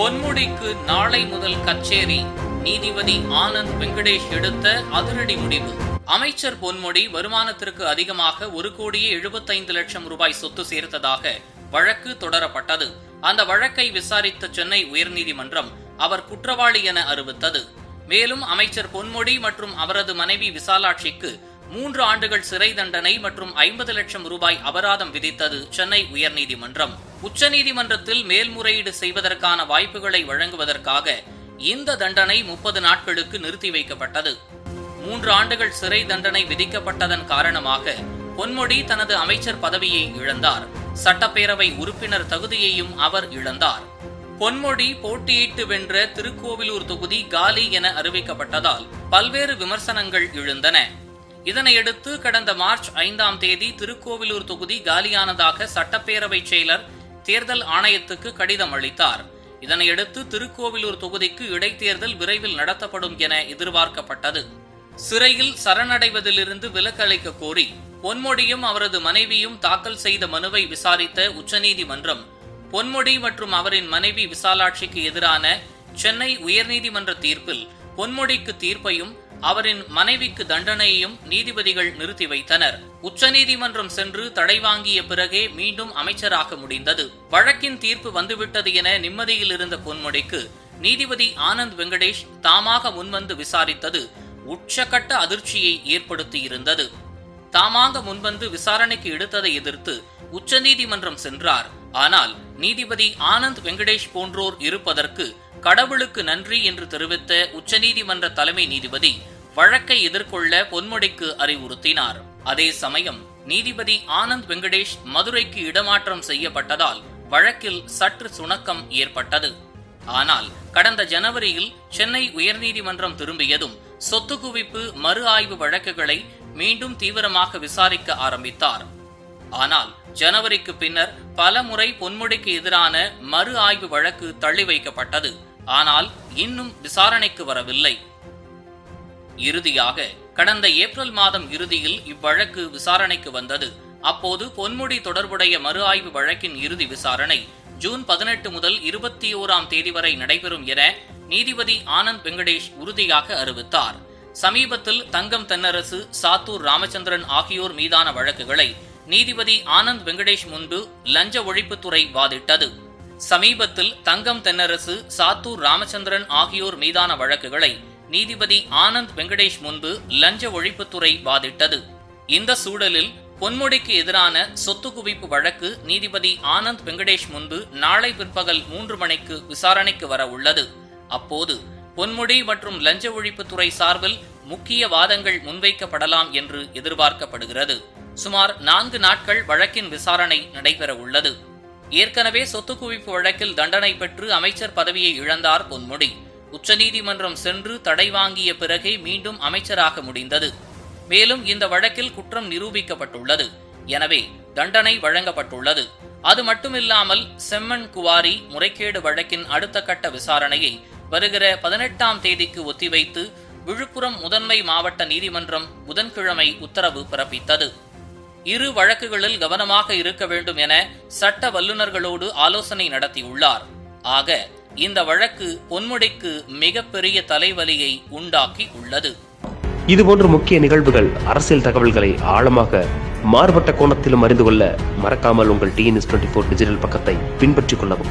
பொன்முடிக்கு நாளை முதல் கச்சேரி. நீதிபதி ஆனந்த் வெங்கடேஷ் எடுத்த அதிரடி முடிவு. அமைச்சர் பொன்முடி வருமானத்திற்கு அதிகமாக ஒரு கோடியே எழுபத்தைந்து லட்சம் ரூபாய் சொத்து சேர்த்ததாக வழக்கு தொடரப்பட்டது. அந்த வழக்கை விசாரித்த சென்னை உயர்நீதிமன்றம் அவர் குற்றவாளி என அறிவித்தது. மேலும் அமைச்சர் பொன்முடி மற்றும் அவரது மனைவி விசாலாட்சிக்கு மூன்று ஆண்டுகள் சிறை தண்டனை மற்றும் ஐம்பது லட்சம் ரூபாய் அபராதம் விதித்தது சென்னை உயர்நீதிமன்றம். உச்சநீதிமன்றத்தில் மேல்முறையீடு செய்வதற்கான வாய்ப்புகளை வழங்குவதற்காக இந்த தண்டனை முப்பது நாட்களுக்கு நிறுத்தி வைக்கப்பட்டது. மூன்று ஆண்டுகள் சிறை தண்டனை விதிக்கப்பட்டதன் காரணமாக பொன்முடி தனது அமைச்சர் பதவியை இழந்தார். சட்டப்பேரவை உறுப்பினர் தகுதியையும் அவர் இழந்தார். பொன்முடி போட்டியிட்டு வென்ற திருக்கோவிலூர் தொகுதி காலி என அறிவிக்கப்பட்டதால் பல்வேறு விமர்சனங்கள் எழுந்தன. இதனையடுத்து கடந்த மார்ச் ஐந்தாம் தேதி திருக்கோவிலூர் தொகுதி காலியானதாக சட்டப்பேரவை செயலர் தேர்தல் ஆணையத்துக்கு கடிதம் அளித்தார். இதனையடுத்து திருக்கோவிலூர் தொகுதிக்கு இடைத்தேர்தல் விரைவில் நடத்தப்படும் என எதிர்பார்க்கப்பட்டது. சிறையில் சரணடைவதிலிருந்து விலக்கு அளிக்க கோரி பொன்முடியும் அவரது மனைவியும் தாக்கல் செய்த மனுவை விசாரித்த உச்சநீதிமன்றம் பொன்முடி மற்றும் அவரின் மனைவி விசாலாட்சிக்கு எதிரான சென்னை உயர்நீதிமன்ற தீர்ப்பில் பொன்முடிக்கு தீர்ப்பையும் அவரின் மனைவிக்கு தண்டனையையும் நீதிபதிகள் நிறுத்தி வைத்தனர். உச்சநீதிமன்றம் சென்று தடை வாங்கிய பிறகே மீண்டும் அமைச்சராக முடிந்தது. வழக்கின் தீர்ப்பு வந்துவிட்டது என நிம்மதியில் இருந்த பொன்முடிக்கு நீதிபதி ஆனந்த் வெங்கடேஷ் தாமாக முன்வந்து விசாரித்தது. உச்சகட்ட அதிர்ச்சியை ஏற்படுத்தியிருந்தது. தாமாக முன்வந்து விசாரணைக்கு எடுத்ததை எதிர்த்து உச்சநீதிமன்றம் சென்றார். ஆனால் நீதிபதி ஆனந்த் வெங்கடேஷ் போன்றோர் இருப்பதற்கு கடவுளுக்கு நன்றி என்று தெரிவித்த உச்சநீதிமன்ற தலைமை நீதிபதி வழக்கை எதிர்கொள்ள பொன்முடிக்கு அறிவுறுத்தினார். அதே சமயம் நீதிபதி ஆனந்த் வெங்கடேஷ் மதுரைக்கு இடமாற்றம் செய்யப்பட்டதால் வழக்கில் சற்று சுணக்கம் ஏற்பட்டது. ஆனால் கடந்த ஜனவரியில் சென்னை உயர்நீதிமன்றம் திரும்பியதும் சொத்து குவிப்பு மறு ஆய்வு வழக்குகளை மீண்டும் தீவிரமாக விசாரிக்க ஆரம்பித்தார். ஆனால் ஜனவரிக்கு பின்னர் பல முறை பொன்முடிக்கு எதிரான மறு ஆய்வு வழக்கு தள்ளி வைக்கப்பட்டது. ஆனால் இன்னும் விசாரணைக்கு வரவில்லை. இறுதியாக கடந்த ஏப்ரல் மாதம் இறுதியில் இவ்வழக்கு விசாரணைக்கு வந்தது. அப்போது பொன்முடி தொடர்புடைய மறு ஆய்வு வழக்கின் இறுதி விசாரணை ஜூன் பதினெட்டு முதல் இருபத்தி ஓராம் தேதி வரை நடைபெறும் என நீதிபதி ஆனந்த் வெங்கடேஷ் உறுதியாக அறிவித்தார். சமீபத்தில் தங்கம் தென்னரசு சாத்தூர் ராமச்சந்திரன் ஆகியோர் மீதான வழக்குகளை நீதிபதி ஆனந்த் வெங்கடேஷ் முன்பு லஞ்ச ஒழிப்புத்துறை வாதிட்டது. சமீபத்தில் தங்கம் தென்னரசு சாத்தூர் ராமச்சந்திரன் ஆகியோர் மீதான வழக்குகளை நீதிபதி ஆனந்த் வெங்கடேஷ் முன்பு லஞ்ச ஒழிப்புத்துறை வாதிட்டது. இந்த சூழலில் பொன்முடிக்கு எதிரான சொத்து குவிப்பு வழக்கு நீதிபதி ஆனந்த் வெங்கடேஷ் முன்பு நாளை பிற்பகல் மூன்று மணிக்கு விசாரணைக்கு வர உள்ளது. அப்போது பொன்முடி மற்றும் லஞ்ச ஒழிப்புத்துறை சார்பில் முக்கிய வாதங்கள் முன்வைக்கப்படலாம் என்று எதிர்பார்க்கப்படுகிறது. சுமார் நான்கு நாட்கள் வழக்கின் விசாரணை நடைபெற உள்ளது ஏற்கனவே சொத்து குவிப்பு வழக்கில் தண்டனை பெற்று அமைச்சர் பதவியை இழந்தார் பொன்முடி. உச்சநீதிமன்றம் சென்று தடை வாங்கிய பிறகே மீண்டும் அமைச்சராக முடிந்தது. மேலும் இந்த வழக்கில் குற்றம் நிரூபிக்கப்பட்டுள்ளது. எனவே தண்டனை வழங்கப்பட்டுள்ளது. அது மட்டுமில்லாமல் செம்மன் குவாரி முறைகேடு வழக்கின் அடுத்த கட்ட விசாரணையை வருகிற பதினெட்டாம் தேதிக்கு ஒத்திவைத்து விழுப்புரம் முதன்மை மாவட்ட நீதிமன்றம் புதன்கிழமை உத்தரவு பிறப்பித்தது. இரு வழக்குகளில் கவனமாக இருக்க வேண்டும் என சட்ட வல்லுநர்களோடு ஆலோசனை நடத்தியுள்ளார். ஆக இந்த வழக்கு பொன்முடிக்கு மிகப்பெரிய தலைவலியை உண்டாக்கி உள்ளது. இதுபோன்ற முக்கிய நிகழ்வுகள் அரசியல் தகவல்களை ஆழமாக மாறுபட்ட கோணத்திலும் அறிந்து கொள்ள மறக்காமல் உங்கள் டிஎன்எஸ் டுவெண்ட்டி ஃபோர் டிஜிட்டல் பக்கத்தை பின்பற்றிக் கொள்ளவும்.